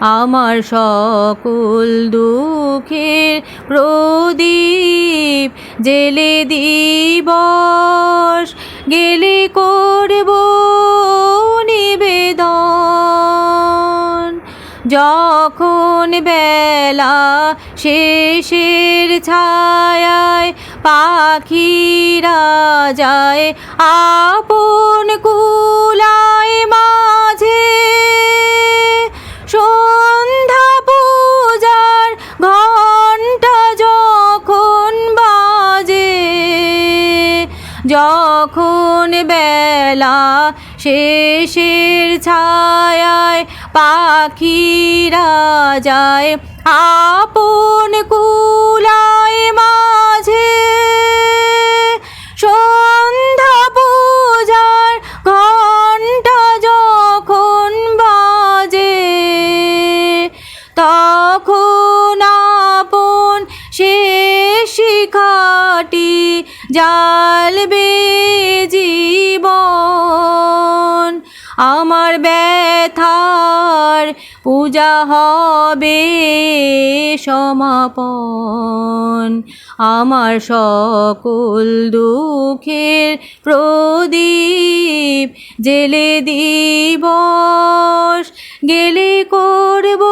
আমার সকল দুঃখের প্রদীপ জেলে দিবস, গেলে করব নিবেদন। যখন বেলা শেষের ছায়ায় পাখিরা যায়, আপন কুলায় যখন বেলা শেষের ছায়ায় পাখিরা যায় আপন কুলায় মাঝে জালবে জীবন আমার ব্যথার পূজা হবে সমাপন। আমার সকল দুঃখের প্রদীপ জেলে দিবস। গেলে করব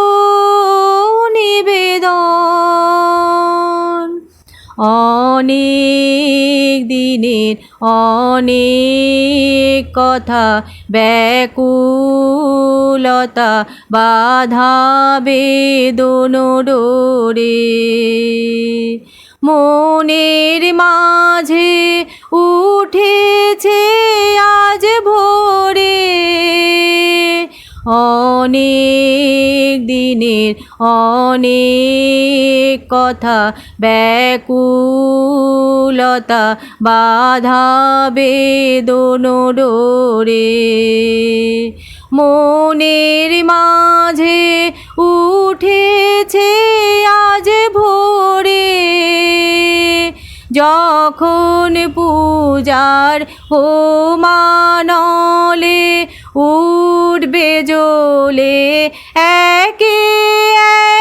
নিবেদন। অনেক দিনের অনেক কথা ব্যাকুলতা বাধা বেদন ডোরে। মনের মাঝে উঠেছে আজ ভোরে। অনেক দিনের অনেক কথা ব্যাকুলতা বাধা বেদন ডোরে। মনের মাঝে উঠেছে আজ ভোরে। যখন পূজার হোমানলে উঠবে জলে একে একে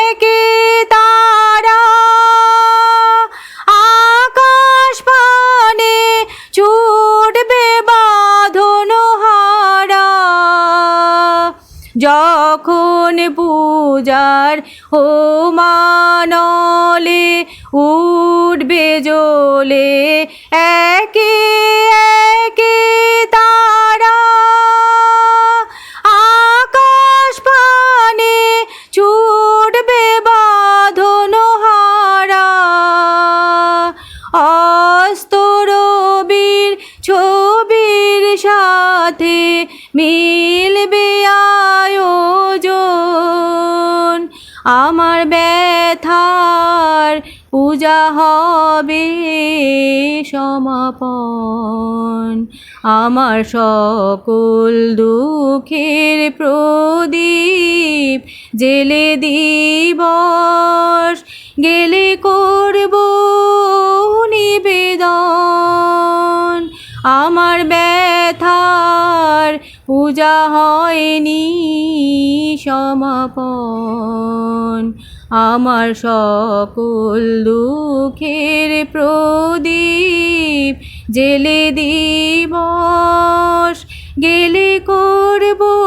যখন পূজার হোমানলে উঠবে জ্বলে, একে একে তারা আকাশ পানে ছুটবে বাঁধন হারা। অস্তরবীর ছবির সাথে মিলবে আয়োজন। আমার ব্যথার পূজা হবে সমাপন। আমার সকল দুঃখের প্রদীপ জেলে দিবস। গেলে করব পূজা হয়নি সমাপন। আমার সকল দুঃখের প্রদীপ জেলে দিবস গেলে করব